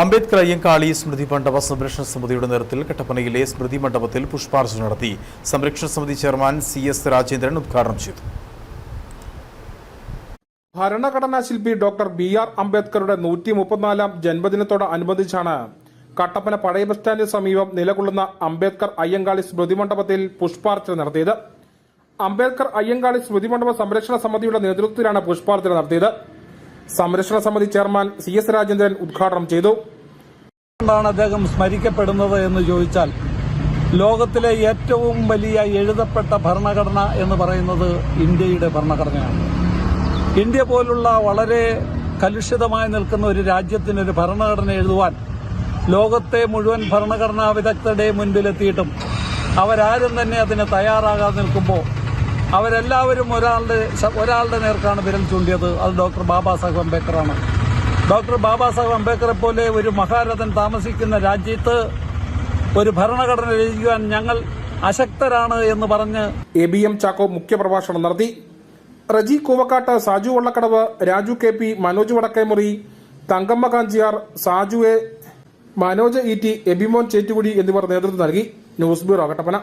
അംബേദ്കർ അയ്യങ്കാളി സ്മൃതി മണ്ഡപ സംരക്ഷണ സമിതിയുടെ നേതൃത്വത്തിൽ കട്ടപ്പനയിലെ സ്മൃതി മണ്ഡപത്തിൽ പുഷ്പാർച്ചന നടത്തി. സംരക്ഷണ സമിതി ചെയർമാൻ സി എസ് രാജേന്ദ്രൻ ഉദ്ഘാടനം ചെയ്തു. ഭരണഘടനാ ശില്പി ഡോക്ടർ ബി ആർ അംബേദ്കറുടെ നൂറ്റി മുപ്പത്തിനാലാം ജന്മദിനത്തോടനുബന്ധിച്ചാണ് കട്ടപ്പന പഴയ ബസ് സ്റ്റാൻഡിന് സമീപം നിലകൊള്ളുന്ന അംബേദ്കർ അയ്യങ്കാളി സ്മൃതി മണ്ഡപത്തിൽ പുഷ്പാർച്ചന നടത്തിയത്. അംബേദ്കർ അയ്യങ്കാളി സ്മൃതി മണ്ഡപ സംരക്ഷണ സമിതിയുടെ നേതൃത്വത്തിലാണ് പുഷ്പാർച്ചന നടത്തിയത്. സംരക്ഷണ സമിതി ചെയർമാൻ സി എസ് രാജേന്ദ്രൻ ഉദ്ഘാടനം ചെയ്തു. കൊണ്ടാണ് അദ്ദേഹം സ്മരിക്കപ്പെടുന്നത് എന്ന് ചോദിച്ചാൽ ലോകത്തിലെ ഏറ്റവും വലിയ എഴുതപ്പെട്ട ഭരണഘടന എന്ന് പറയുന്നത് ഇന്ത്യയുടെ ഭരണഘടനയാണ്. ഇന്ത്യ പോലുള്ള വളരെ കലുഷിതമായി നിൽക്കുന്ന ഒരു രാജ്യത്തിന് ഒരു ഭരണഘടന എഴുതുവാൻ ലോകത്തെ മുഴുവൻ ഭരണഘടനാ വിദഗ്ധരുടെ മുൻപിലെത്തിയിട്ടും അവരാരും തന്നെ അതിന് തയ്യാറാകാതെ നിൽക്കുമ്പോൾ അവരെല്ലാവരും ഒരാളുടെ ഒരാളുടെ നേർക്കാണ് വിരൽ ചൂണ്ടിയത്. അത് ഡോക്ടർ ബാബാ സാഹേബ് അംബേദ്കറാണ്. ഡോക്ടർ ബാബാ സാഹേബ് അംബേദ്കറെ പോലെ ഒരു മഹാരഥൻ താമസിക്കുന്ന രാജ്യത്ത് ഒരു ഭരണഘടന രചിക്കുവാൻ ഞങ്ങൾ അശക്തരാണ് എന്ന് പറഞ്ഞ് എ ബി എം ചാക്കോ മുഖ്യപ്രഭാഷണം നടത്തി. Reji Koovakkattu Saju Vallakkadavu Raju K P Manoj Vadakkemuri Thankamma Kanchiyar Saju A Manoj E T Abimon Chettukudi എന്നിവർ നേതൃത്വം നൽകി. News bureau Kattappana